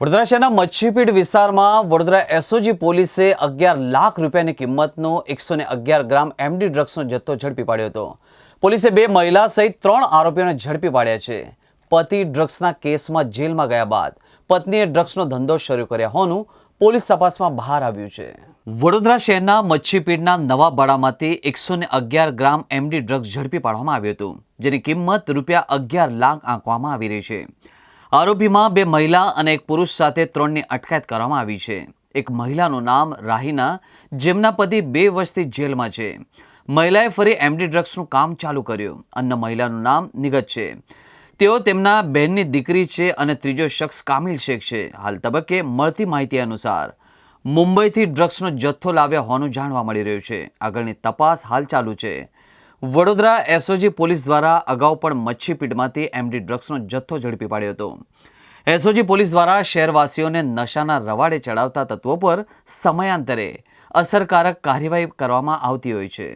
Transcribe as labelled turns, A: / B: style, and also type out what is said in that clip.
A: વડોદરા શહેરના મચ્છીપીડ વિસ્તારમાં વડોદરા એસઓજી પોલીસે અગિયાર લાખ રૂપિયાની કિંમતનો એકસો અગિયાર ગ્રામ એમડી ડ્રગ્સનો જથ્થો ઝડપી પાડ્યો હતો. પોલીસે બે મહિલા સહિત ત્રણ આરોપીઓને ઝડપી પાડ્યા છે. પતિ ડ્રગ્સના કેસમાં જેલમાં ગયા બાદ પત્નીએ ડ્રગ્સનો ધંધો શરૂ કર્યા હોવાનું પોલીસ તપાસમાં બહાર આવ્યું છે. વડોદરા શહેરના મચ્છીપીડના નવા બાળામાંથી એકસો અગિયાર ગ્રામ એમડી ડ્રગ્સ ઝડપી પાડવામાં આવ્યું હતું, જેની કિંમત રૂપિયા અગિયાર લાખ આંકવામાં આવી રહી છે. આરોપીમાં બે મહિલા અને એક પુરુષ સાથે ત્રણની અટકાયત કરવામાં આવી છે. એક મહિલાનું નામ રાહીના, જેમના પતિ બે વર્ષથી જેલમાં છે. મહિલાએ ફરી એમડી ડ્રગ્સનું કામ ચાલુ કર્યું. અન્ય મહિલાનું નામ નિગત છે. તેઓ તેમના બહેનની દીકરી છે અને ત્રીજો શખ્સ કામિલ શેખ છે. હાલ તબક્કે મળતી માહિતી અનુસાર, મુંબઈથી ડ્રગ્સનો જથ્થો લાવ્યા હોવાનું જાણવા મળી રહ્યું છે. આગળની તપાસ હાલ ચાલુ છે. વડોદરા એસઓજી પોલીસ દ્વારા અગાઉ પણ મચ્છીપીટમાંથી એમડી ડ્રગ્સનો જથ્થો ઝડપી પાડ્યો હતો. એસઓજી પોલીસ દ્વારા શહેરવાસીઓને નશાના રવાડે ચડાવતા તત્વો પર સમયાંતરે અસરકારક કાર્યવાહી કરવામાં આવતી હોય છે.